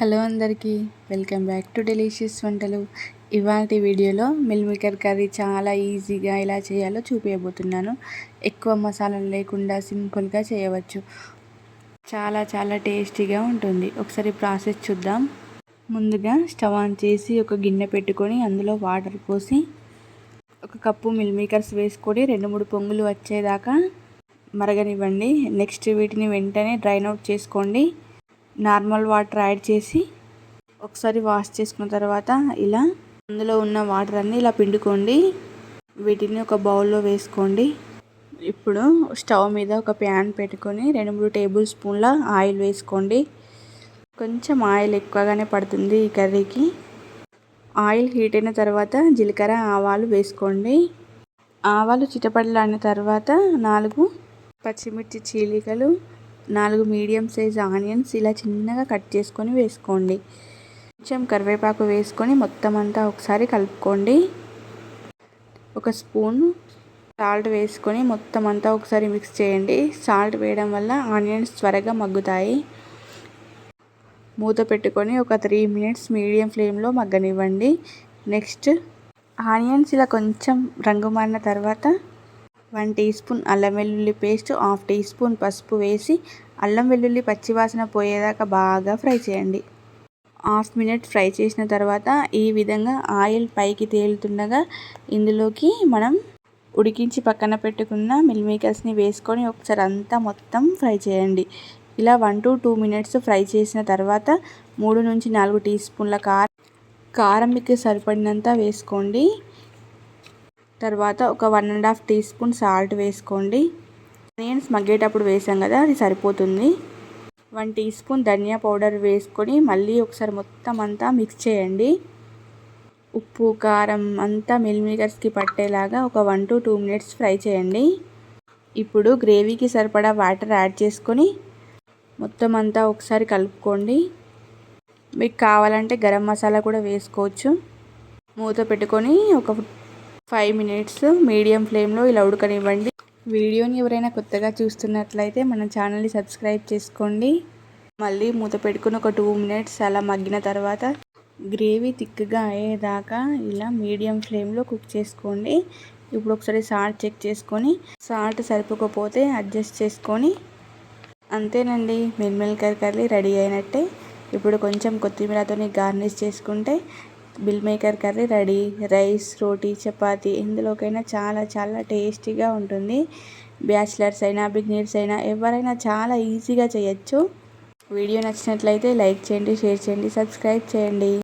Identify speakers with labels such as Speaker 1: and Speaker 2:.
Speaker 1: Hello అందరికీ welcome back to delicious వంటలు. ఇవాటి వీడియోలో మిల్ మేకర్ కర్రీ చాలా ఈజీగా ఎలా చేయాలో చూపించబోతున్నాను ఎక్కువ మసాలాలు లేకుండా సింపుల్గా చేయవచ్చు. చాలా చాలా టేస్టీగా ఉంటుంది. ఒకసారి ప్రాసెస్ చూద్దాం. ముందుగా స్టవ్ ఆన్ చేసి ఒక గిన్నె పెట్టుకొని అందులో వాటర్ పోసి ఒక కప్పు మిల్ మేకర్స్ వేసుకొని రెండు మూడు పొంగులు వచ్చేదాకా మరగనివ్వండి. నెక్స్ట్ వీటిని వెంటనే డ్రైన్ అవుట్ చేసుకోండి. నార్మల్ వాటర్ యాడ్ చేసి ఒకసారి వాష్ చేసుకున్న తర్వాత ఇలా అందులో ఉన్న వాటర్ అన్నీ ఇలా పిండుకోండి. వీటిని ఒక బౌల్లో వేసుకోండి. ఇప్పుడు స్టవ్ మీద ఒక ప్యాన్ పెట్టుకొని రెండు మూడు టేబుల్ స్పూన్ల ఆయిల్ వేసుకోండి. కొంచెం ఆయిల్ ఎక్కువగానే పడుతుంది ఈ కర్రీకి. ఆయిల్ హీట్ అయిన తర్వాత జీలకర్ర ఆవాలు వేసుకోండి. ఆవాలు చిటపడలాడిన తర్వాత నాలుగు పచ్చిమిర్చి చీలికలు నాలుగు మీడియం సైజ్ ఆనియన్స్ ఇలా చిన్నగా కట్ చేసుకొని వేసుకోండి. కొంచెం కరివేపాకు వేసుకొని మొత్తం అంతా ఒకసారి కలుపుకోండి. ఒక స్పూన్ సాల్ట్ వేసుకొని మొత్తం అంతా ఒకసారి మిక్స్ చేయండి. సాల్ట్ వేయడం వల్ల ఆనియన్స్ త్వరగా మగ్గుతాయి. మూత పెట్టుకొని ఒక త్రీ మినిట్స్ మీడియం ఫ్లేమ్లో మగ్గనివ్వండి. నెక్స్ట్ ఆనియన్స్ ఇలా కొంచెం రంగు మారిన తర్వాత వన్ టీ స్పూన్ అల్లం వెల్లుల్లి పేస్ట్ హాఫ్ టీ స్పూన్ పసుపు వేసి అల్లం వెల్లుల్లి పచ్చివాసన పోయేదాకా బాగా ఫ్రై చేయండి. హాఫ్ మినిట్ ఫ్రై చేసిన తర్వాత ఈ విధంగా ఆయిల్ పైకి తేలుతుండగా ఇందులోకి మనం ఉడికించి పక్కన పెట్టుకున్న మిల్మేకర్స్ని వేసుకొని ఒకసారి అంతా మొత్తం ఫ్రై చేయండి. ఇలా one to two minutes fry చేసిన తర్వాత మూడు నుంచి నాలుగు టీ స్పూన్ల కారం కారం మీకు సరిపడినంత వేసుకోండి. తర్వాత ఒక one and half teaspoon salt వేసుకోండి. ఆనియన్స్ మగ్గేటప్పుడు వేసాం కదా అది సరిపోతుంది. వన్ టీ స్పూన్ ధనియా పౌడర్ వేసుకొని మళ్ళీ ఒకసారి మొత్తం అంతా మిక్స్ చేయండి. ఉప్పు కారం అంతా మిల్మేకర్స్కి పట్టేలాగా ఒక one to two minutes fry చేయండి. ఇప్పుడు గ్రేవీకి సరిపడా వాటర్ యాడ్ చేసుకొని మొత్తం అంతా ఒకసారి కలుపుకోండి. మీకు కావాలంటే గరం మసాలా కూడా వేసుకోవచ్చు. మూత పెట్టుకొని ఒక ఫైవ్ మినిట్స్ మీడియం ఫ్లేమ్లో ఇలా ఉడకనివ్వండి. వీడియోని ఎవరైనా కొత్తగా చూస్తున్నట్లయితే మన ఛానల్ని సబ్స్క్రైబ్ చేసుకోండి. మళ్ళీ మూత పెట్టుకుని ఒక టూ మినిట్స్ అలా మగ్గిన తర్వాత గ్రేవీ థిక్గా అయ్యేదాకా ఇలా మీడియం ఫ్లేమ్లో కుక్ చేసుకోండి. ఇప్పుడు ఒకసారి సాల్ట్ చెక్ చేసుకొని సాల్ట్ సరిపోకపోతే అడ్జస్ట్ చేసుకొని అంతేనండి మిల్మిల్కర్ కర్రీ రెడీ అయినట్టే. ఇప్పుడు కొంచెం కొత్తిమీరతో గార్నిష్ చేసుకుంటే meal maker curry ready. Rice రోటీ చపాతీ ఇందులోకైనా చాలా చాలా టేస్టీగా ఉంటుంది. బ్యాచిలర్స్ అయినా బిగినర్స్ అయినా ఎవరైనా చాలా ఈజీగా చేయొచ్చు. వీడియో నచ్చినట్లయితే లైక్ చేయండి షేర్ చేయండి సబ్స్క్రైబ్ చేయండి.